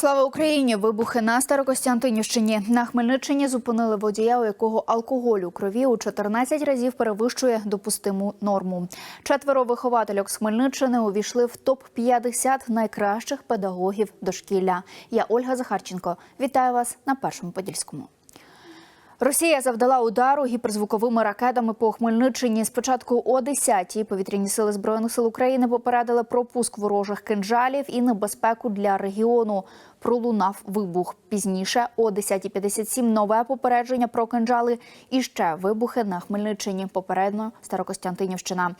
Слава Україні! Вибухи на Старокостянтинівщині. На Хмельниччині зупинили водія, у якого алкоголь у крові у 14 разів перевищує допустиму норму. Четверо виховательок з Хмельниччини увійшли в топ 50 найкращих педагогів дошкілля. Я Ольга Захарченко. Вітаю вас на першому подільському. Росія завдала удару гіперзвуковими ракетами по Хмельниччині. Спочатку о 10-й повітряні сили збройних сил України попередили про пуск ворожих кинджалів і небезпеку для регіону. Пролунав вибух пізніше. О 10.57 нове попередження про кинджали і ще вибухи на Хмельниччині. Попередньо Старокостянтинівщина.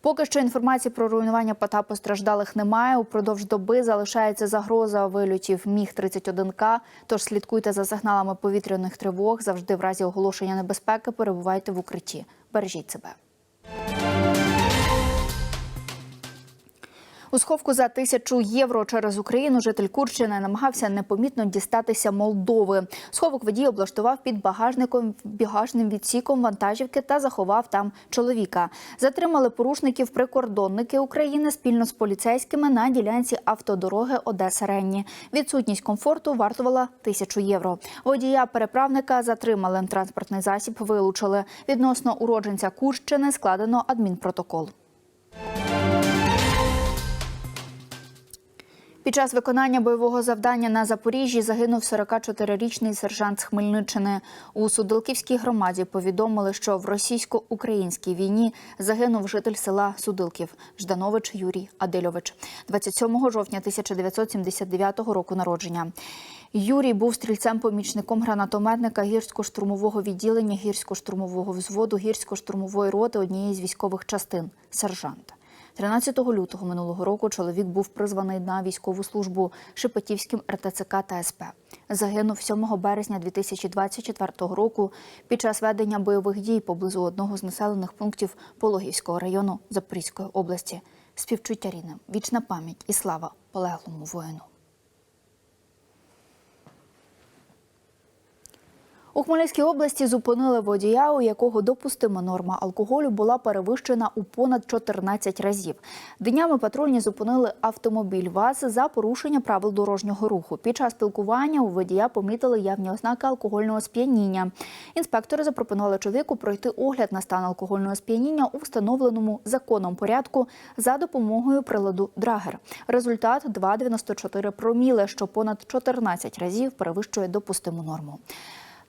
Поки що інформації про руйнування пота постраждалих немає. Упродовж доби залишається загроза вильотів міг 31 к Тож слідкуйте за сигналами повітряних тривог. Завжди в разі оголошення небезпеки перебувайте в укритті. Бережіть себе. У сховку за тисячу євро через Україну житель Курщини намагався непомітно дістатися Молдови. Сховок водій облаштував під багажником багажним відсіком вантажівки та заховав там чоловіка. Затримали порушників прикордонники України спільно з поліцейськими на ділянці автодороги Одеса Ренні. Відсутність комфорту вартувала тисячу євро. Водія переправника затримали. Транспортний засіб вилучили. Відносно уродженця Курщини складено адмінпротокол. Під час виконання бойового завдання на Запоріжжі загинув 44-річний сержант з Хмельниччини. У Судилківській громаді повідомили, що в російсько-українській війні загинув житель села Судилків Жданович Юрій Адельович 27 жовтня 1979 року народження. Юрій був стрільцем-помічником гранатометника гірсько-штурмового відділення гірсько-штурмового взводу гірсько-штурмової роти однієї з військових частин сержанта. 13 лютого минулого року чоловік був призваний на військову службу Шепетівським РТЦК та СП. Загинув 7 березня 2024 року під час ведення бойових дій поблизу одного з населених пунктів Пологівського району Запорізької області. Співчуття рідним, вічна пам'ять і слава полеглому воїну. У Хмельницькій області зупинили водія, у якого допустима норма алкоголю була перевищена у понад 14 разів. Днями патрульні зупинили автомобіль ВАЗ за порушення правил дорожнього руху. Під час спілкування у водія помітили явні ознаки алкогольного сп'яніння. Інспектори запропонували чоловіку пройти огляд на стан алкогольного сп'яніння у встановленому законом порядку за допомогою приладу Драгер. Результат 2,94 проміле, що понад 14 разів перевищує допустиму норму.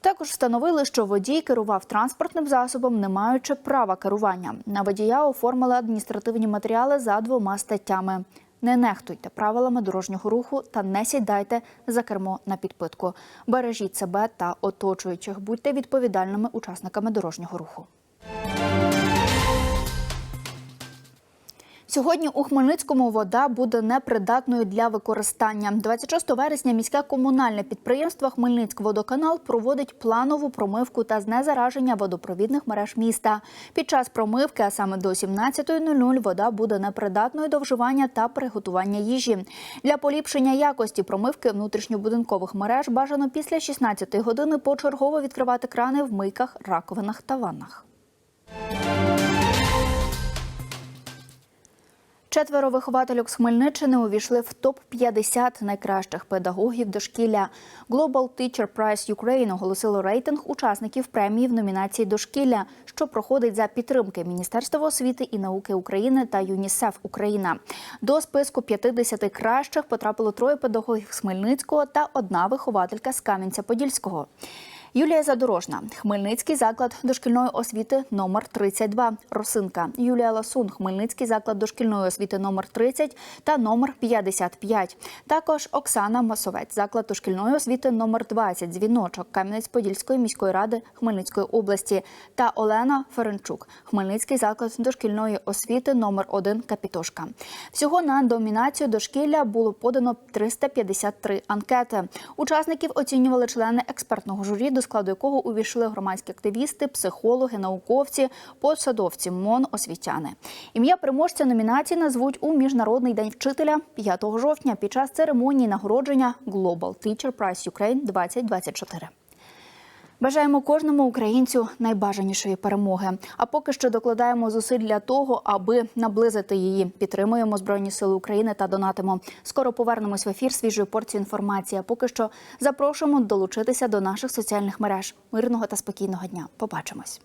Також встановили, що водій керував транспортним засобом, не маючи права керування. На водія оформили адміністративні матеріали за двома статтями. Не нехтуйте правилами дорожнього руху та не сідайте за кермо на підпитку. Бережіть себе та оточуючих. Будьте відповідальними учасниками дорожнього руху. Сьогодні у Хмельницькому вода буде непридатною для використання. 26 вересня міське комунальне підприємство Хмельницькводоканал проводить планову промивку та знезараження водопровідних мереж міста. Під час промивки, а саме до 17.00, вода буде непридатною до вживання та приготування їжі. Для поліпшення якості промивки внутрішньобудинкових мереж бажано після 16 години почергово відкривати крани в мийках, раковинах та ваннах. Четверо виховательок з Хмельниччини увійшли в топ-50 найкращих педагогів дошкілля. Global Teacher Prize Ukraine оголосило рейтинг учасників премії в номінації дошкілля, що проходить за підтримки Міністерства освіти і науки України та ЮНІСЕФ Україна. До списку 50 кращих потрапило троє педагогів з Хмельницького та одна вихователька з Кам'янця-Подільського. Юлія Задорожна, Хмельницький заклад дошкільної освіти номер 32 Росинка. Юлія Ласун, Хмельницький заклад дошкільної освіти номер 30 та номер 55. Також Оксана Масовець, заклад дошкільної освіти номер 20 Дзвіночок Кам'янець-Подільської міської ради Хмельницької області та Олена Ференчук, Хмельницький заклад дошкільної освіти номер 1 Капітошка. Всього на домінацію дошкілля було подано 353 анкети. Учасників оцінювали члени експертного журі до складу якого увійшли громадські активісти, психологи, науковці, посадовці, МОН, освітяни. Ім'я переможця номінації назвуть у Міжнародний день вчителя 5 жовтня під час церемонії нагородження Global Teacher Prize Ukraine 2024. Бажаємо кожному українцю найбажанішої перемоги. А поки що докладаємо зусиль для того, аби наблизити її. Підтримуємо Збройні Сили України та донатимо. Скоро повернемось в ефір свіжою порцією інформації. А поки що запрошуємо долучитися до наших соціальних мереж. Мирного та спокійного дня. Побачимось.